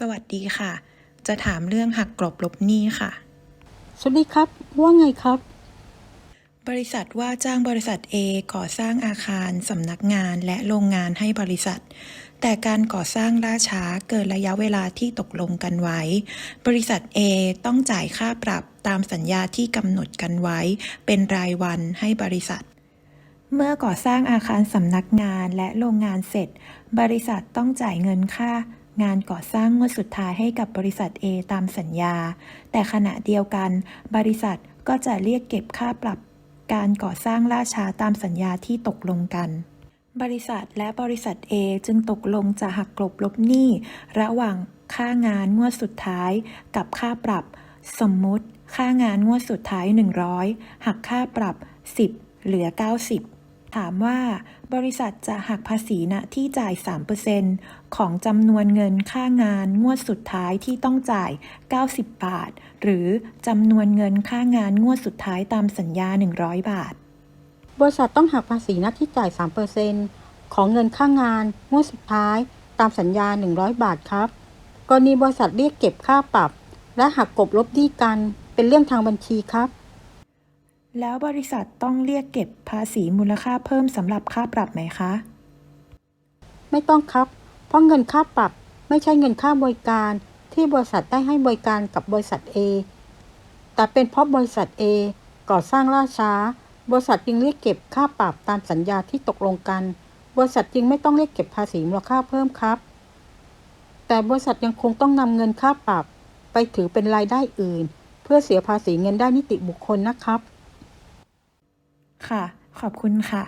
สวัสดีค่ะ จะถามเรื่องหักกลบลบหนี้ค่ะ สวัสดีครับ ว่าไงครับ บริษัทว่าจ้างบริษัท A ก่อสร้างอาคารสำนักงานและโรงงานให้บริษัท แต่การก่อสร้างล่าช้าเกินระยะเวลาที่ตกลงกันไว้ บริษัท A ต้องจ่ายค่าปรับตามสัญญาที่กำหนดกันไว้ เป็นรายวันให้บริษัทเมื่อก่อสร้างอาคารสำนักงานและโรงงานเสร็จ บริษัทต้องจ่ายเงินค่า งานก่อสร้างงวดสุดท้ายให้กับบริษัท A ตามสัญญา แต่ขณะเดียวกัน บริษัทก็จะเรียกเก็บค่าปรับการก่อสร้างล่าช้าตามสัญญาที่ตกลงกัน บริษัทและบริษัท A จึงตกลงจะหักกลบลบหนี้ ระหว่างค่างานงวดสุดท้าย กับค่าปรับ สมมุติ ค่างานงวดสุดท้าย 100 หักค่าปรับ 10 เหลือ 90 ถามว่าบริษัทจะหักภาษีณที่จ่าย 3%ของจำนวนเงินค่างานงวดสุดท้ายที่ต้องจ่าย 90 บาท หรือจำนวนเงินค่างานงวดสุดท้ายตามสัญญา 100 บาท บริษัทต้องหักภาษีหน้าที่จ่าย 3%ของเงินค่างานงวดสุดท้ายตามสัญญา 100 บาทครับ กรณีบริษัทเรียกเก็บค่าปรับ และหักกบลบหนี้กันเป็นเรื่องทางบัญชีครับ แล้วบริษัทต้องเรียกเก็บภาษีมูลค่าเพิ่มสำหรับค่าปรับไหมคะ ไม่ต้องครับ เพราะเงินค่าปรับไม่ใช่เงินค่าบริการที่บริษัทได้ให้บริการกับบริษัท A แต่เป็นเพราะบริษัท A ก่อสร้างล่าช้า บริษัทจึงเรียกเก็บค่าปรับตามสัญญาที่ตกลงกัน บริษัทจึงไม่ต้องเรียกเก็บภาษีมูลค่าเพิ่มครับ แต่บริษัทยังคงต้องนำเงินค่าปรับ ไปถือเป็นรายได้อื่น เพื่อเสียภาษีเงินได้นิติบุคคลนะครับ ค่ะ ขอบคุณค่ะ